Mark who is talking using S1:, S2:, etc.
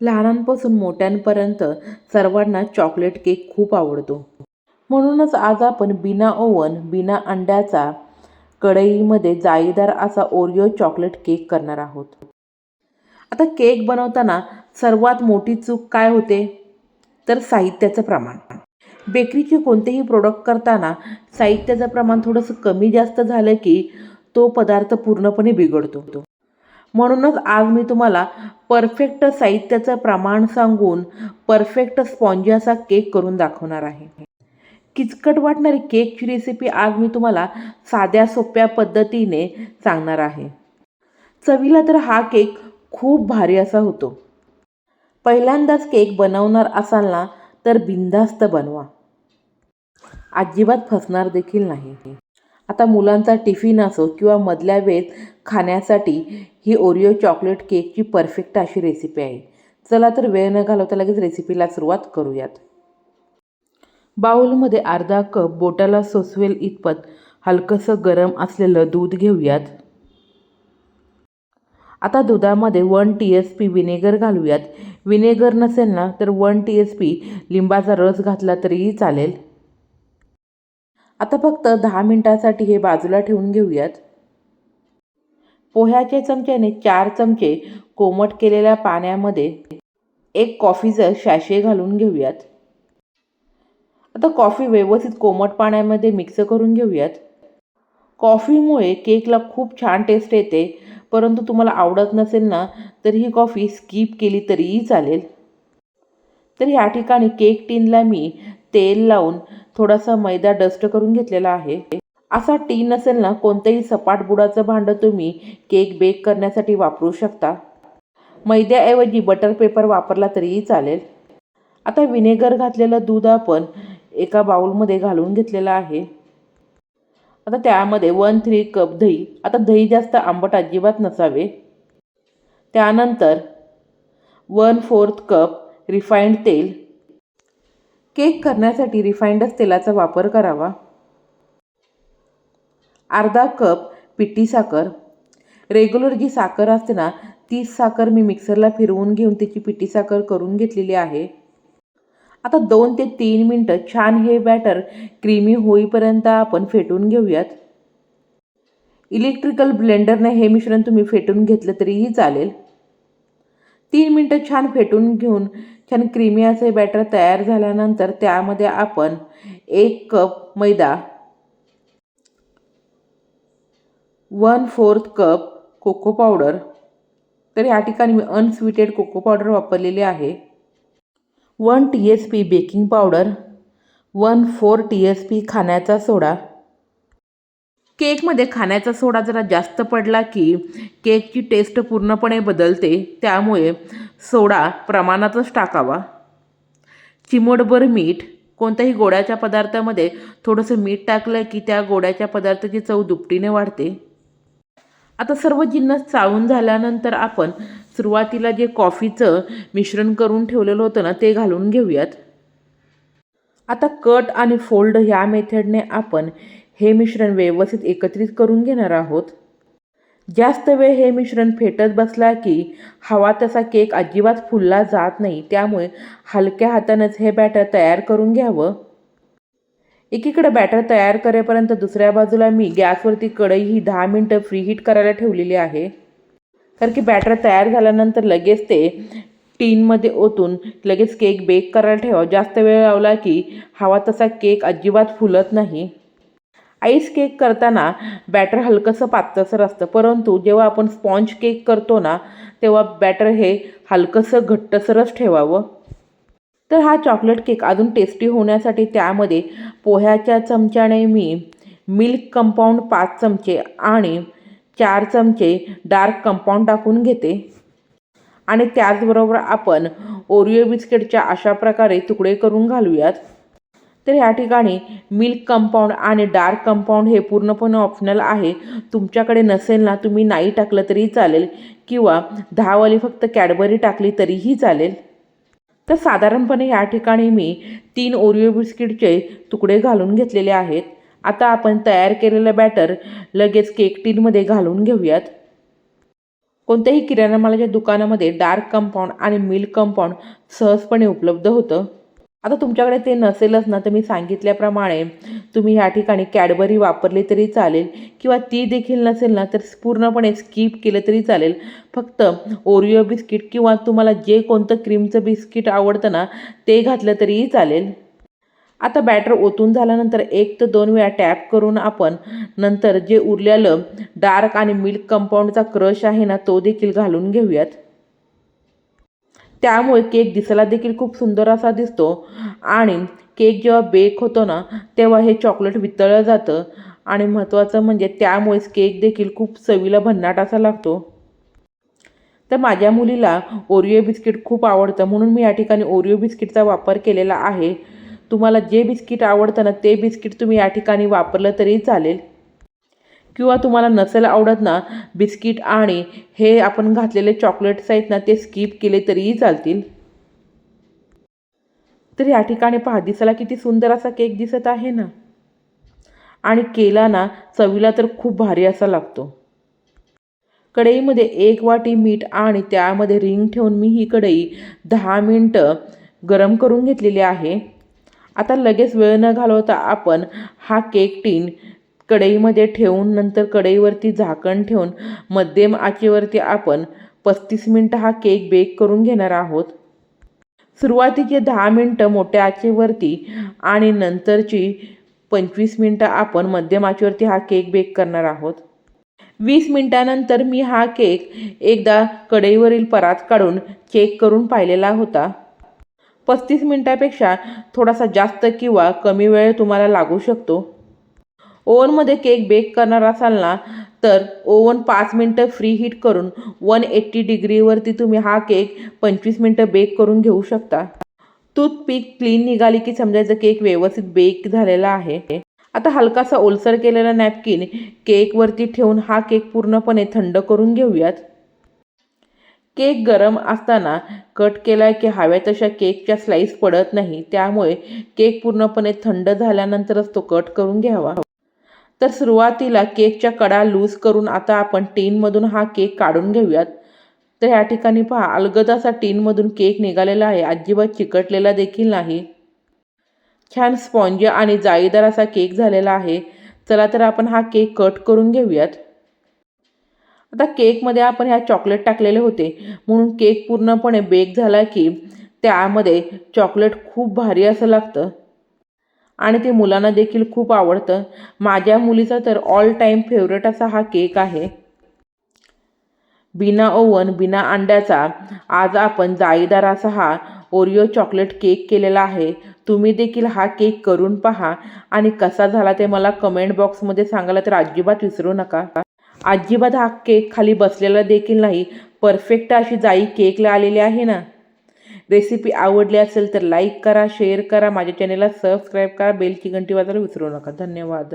S1: लहानांपासून मोठ्यांपर्यंत सर्वांना chocolate cake खूप आवडतो. म्हणूनच आज आपण बिना ओवन बिना अंड्याचा कढईमध्ये जाळीदार असा ओरिओ चॉकलेट केक करणार आहोत. आता केक बनवताना सर्वात मोठी चूक काय होते? तर साहित्याचं प्रमाण. बेकरीचे कोणतेही प्रोडक्ट करताना साहित्याचं प्रमाण थोडंसं कमी जास्त झालं की तो पदार्थ पूर्णपणे बिघडतो. म्हणूनच आज मी तुम्हाला परफेक्ट साहित्याचं प्रमाण सांगून परफेक्ट स्पॉन्जी असा केक करून दाखवणार आहे. किचकट वाटणारी केकची रेसिपी आज मी तुम्हाला साध्या सोप्या पद्धतीने सांगणार आहे. चवीला तर हा केक खूप भारी असा होतो. पहिल्यांदाच केक बनवणार असाल ना तर बिंदास्त बनवा. अजिबात फसणार देखील नाही. आता मुलांचा टिफिन असो किंवा मधल्या वेळेत खाण्यासाठी ही ओरिओ चॉकलेट केकची परफेक्ट अशी रेसिपी आहे. चला तर वेळ न घालवता लगेच रेसिपीला सुरुवात करूयात. बाउलमध्ये अर्धा कप बोटाला सोसवेल इतपत हलकंसं गरम असलेलं दूध घेऊयात. आता दुधामध्ये one T S P vinegar घालूयात. Vinegar नसेल ना तर वन टी एस पी लिंबाचा रस घातला तरीही चालेल. आता फक्त दहा मिनटासाठी हे बाजूला ठेवून घेऊयात. पोह्याच्या चमच्याने चार चमचे कोमट केलेल्या पाण्यामध्ये एक कॉफीचं शॅशे घालून घेऊयात. आता कॉफी व्यवस्थित कोमट पाण्यामध्ये मिक्स करून घेऊयात. कॉफीमुळे केकला खूप छान टेस्ट येते परंतु तुम्हाला आवडत नसेल ना तर ही कॉफी स्किप केली तरीही चालेल. तर ह्या ठिकाणी केक टीनला मी तेल लावून थोडासा मैदा डस्ट करून घेतलेला आहे. असा टीन नसेल ना कोणतंही सपाट बुडाचं भांडं तुम्ही केक बेक करण्यासाठी वापरू शकता. मैद्याऐवजी बटर पेपर वापरला तरीही चालेल. आता विनेगर घातलेलं दूध आपण एका बाउलमध्ये घालून घेतलेलं आहे. आता त्यामध्ये वन थ्री कप दही. आता दही जास्त आंबट अजिबात नसावे. त्यानंतर वन फोर्थ कप रिफाईंड तेल. केक करण्यासाठी रिफाईंडच तेलाचा वापर करावा. अर्धा कप पिठी साखर. रेग्युलर जी साखर असते ना तीच साखर मी मिक्सरला फिरवून घेऊन त्याची पिठी साखर करून घेतलेली आहे. आता दोन ते तीन मिनटं छान हे बॅटर क्रीमी होईपर्यंत आपण फेटून घेऊयात. इलेक्ट्रिकल ब्लेंडरने हे मिश्रण तुम्ही फेटून घेतलं तरीही चालेल. तीन मिनटं छान फेटून घेऊन छान क्रीमी असे बॅटर तयार झाल्यानंतर त्यामध्ये आपण एक कप मैदा one fourth cup cocoa powder तर या ठिकाणी मी अनस्वीटेड कोको पावडर वापरलेली आहे. One T S P baking powder one four T S P खाण्याचा सोडा केकमध्ये खाण्याचा सोडा जरा जास्त पडला की केकची टेस्ट पूर्णपणे बदलते त्यामुळे सोडा प्रमाणातच टाकावा. चिमोटभर मीठ कोणत्याही गोड्याच्या पदार्थामध्ये थोडंसं मीठ टाकलं की त्या गोड्याच्या पदार्थाची चव दुपटीने वाढते. आता सर्व जिन्नस चाळून झाल्यानंतर आपण सुरुवातीला जे कॉफीचं मिश्रण करून ठेवलेलं होतं ना ते घालून घेऊयात. आता कट आणि फोल्ड ह्या मेथडने आपण हे मिश्रण व्यवस्थित एकत्रित करून घेणार आहोत. जास्त वेळ हे मिश्रण फेटत बसला की हवा तसा केक अजिबात फुलला जात नाही त्यामुळे हलक्या हातानंच हे बॅटर तयार करून घ्यावं. एकीकडं बॅटर तयार करेपर्यंत दुसऱ्या बाजूला मी गॅसवरती कढई ही दहा मिनटं फ्री हीट करायला ठेवलेली आहे. कारण की बॅटर तयार झाल्यानंतर लगेच ते टीनमध्ये ओतून लगेच केक बेक करायला ठेवा. जास्त वेळ लावला की हवा तसा केक अजिबात फुलत नाही. आईस केक करताना बॅटर हलकंसं पातळसर असतं. परंतु जेव्हा आपण स्पॉन्ज केक करतो ना तेव्हा बॅटर हे हलकंसं घट्टसरच ठेवावं. तर हा चॉकलेट केक अजून टेस्टी होण्यासाठी त्यामध्ये पोह्याच्या चमच्याने मी मिल्क कंपाऊंड पाच चमचे आणि चार चमचे डार्क कंपाऊंड टाकून घेते. आणि त्याचबरोबर आपण ओरिओ बिस्किटच्या अशा प्रकारे तुकडे करून घालूयात. तर ह्या ठिकाणी मिल्क कंपाऊंड आणि डार्क कंपाऊंड हे पूर्णपणे ऑप्शनल आहे. तुमच्याकडे नसेल ना तुम्ही नाही टाकलं तरी चालेल. किंवा दहावाली फक्त कॅडबरी टाकली तरीही चालेल. तर साधारणपणे या ठिकाणी मी तीन ओरिओ बिस्किटचे तुकडे घालून घेतलेले आहेत. आता आपण तयार केलेलं बॅटर लगेच केक टीनमध्ये घालून घेऊयात. कोणत्याही किराणा मालाच्या दुकानामध्ये डार्क कंपाऊंड आणि मिल्क कंपाऊंड सहजपणे उपलब्ध होतं. आता तुमच्याकडे ते नसेलच ना तर मी सांगितल्याप्रमाणे तुम्ही ह्या ठिकाणी कॅडबरी वापरली तरी चालेल किंवा ती देखील नसेल ना तर पूर्णपणे स्किप केलं तरी चालेल. फक्त ओरिओ बिस्किट किंवा तुम्हाला जे कोणतं क्रीमचं बिस्किट आवडतं ना ते घातलं तरीही चालेल. आता बॅटर ओतून झाल्यानंतर एक ते दोन वेळा टॅप करून आपण नंतर जे उरलेलं डार्क आणि मिल्क कंपाऊंडचा क्रश आहे ना तो देखील घालून घेऊयात. त्यामुळे केक दिसायला देखील खूप सुंदर असा दिसतो. आणि केक जेव्हा बेक होतो ना तेव्हा हे चॉकलेट वितळलं जातं. आणि महत्त्वाचं म्हणजे त्यामुळेच केक देखील खूप चवीला भन्नाट असा लागतो. तर माझ्या मुलीला ओरिओ बिस्किट खूप आवडतं. म्हणून मी या ठिकाणी ओरिओ बिस्किटचा वापर केलेला आहे. तुम्हाला जे बिस्किट आवडतं ना ते बिस्किट तुम्ही या ठिकाणी वापरलं तरी चालेल. किंवा तुम्हाला नसेल आवडत ना बिस्किट आणि हे आपण घातलेले चॉकलेट्स आहेत ना ते स्किप केले तरीही चालतील. तर या ठिकाणी पहा दिसायला किती सुंदर असा केक दिसत आहे ना. आणि केला ना चवीला तर खूप भारी असा लागतो. कढईमध्ये एक वाटी मीठ आणि त्यामध्ये रिंग ठेवून मी ही कढई दहा मिनटं गरम करून घेतलेली आहे. आता लगेच वेळ न घालवता आपण हा केक टीन कढईमध्ये ठेवून नंतर कढईवरती झाकण ठेवून मध्यम आचेवरती आपण पस्तीस मिनटं हा केक बेक करून घेणार आहोत. सुरुवातीचे दहा मिनटं मोठ्या आचेवरती आणि नंतरची पंचवीस मिनटं आपण मध्यम आचेवरती हा केक बेक करणार आहोत. वीस मिनटानंतर मी हा केक एकदा कढईवरील परात काढून चेक करून पाहिलेला होता. पस्तीस मिनटापेक्षा थोडासा जास्त किंवा कमी वेळ तुम्हाला लागू शकतो. ओव्हनमध्ये केक बेक करणार असाल ना तर ओव्हन पाच मिनटं फ्री हीट करून वन एट्टी डिग्रीवरती तुम्ही हा केक पंचवीस मिनटं बेक करून घेऊ शकता. टूथपिक क्लीन निघाली की समजायचं केक व्यवस्थित बेक झालेला आहे. आता हलकासा ओलसर केलेला नॅपकिन केकवरती ठेवून हा केक पूर्णपणे थंड करून घेऊयात. केक गरम असताना कट केला की हव्या तशा केकच्या स्लाईस पडत नाही त्यामुळे केक पूर्णपणे थंड झाल्यानंतरच तो कट करून घ्यावा. तर सुरुवातीला केकच्या कडा लूज करून आता आपण टीनमधून हा केक काढून घेऊयात. तर ह्या ठिकाणी पहा अलगद असा टीनमधून केक निघालेला आहे. अजिबात चिकटलेला देखील नाही. छान स्पॉन्ज आणि जाळीदार असा केक झालेला आहे. चला तर आपण हा केक कट करून घेऊयात. आता केकमध्ये आपण ह्या चॉकलेट टाकलेले होते. म्हणून केक पूर्णपणे बेक झाला की त्यामध्ये चॉकलेट खूप भारी असं लागतं. आणि ते मुलांना देखील खूप आवडतं. माझ्या मुलीचा तर ऑल टाईम फेवरेट असा हा केक आहे. बिना ओवन बिना अंड्याचा आज आपण जाळीदार असा हा ओरिओ चॉकलेट केक केलेला आहे. तुम्ही देखील हा केक करून पहा. आणि कसा झाला ते मला कमेंट बॉक्समध्ये सांगायला तर अजिबात विसरू नका. अजिबात हा केक खाली बसलेला देखील नाही. परफेक्ट अशी जाई केकला आलेली आहे ना. रेसिपी आवडली असेल तर लाईक करा शेअर करा माझ्या चॅनेलला सबस्क्राईब करा बेलची घंटी वाजायला विसरू नका. धन्यवाद.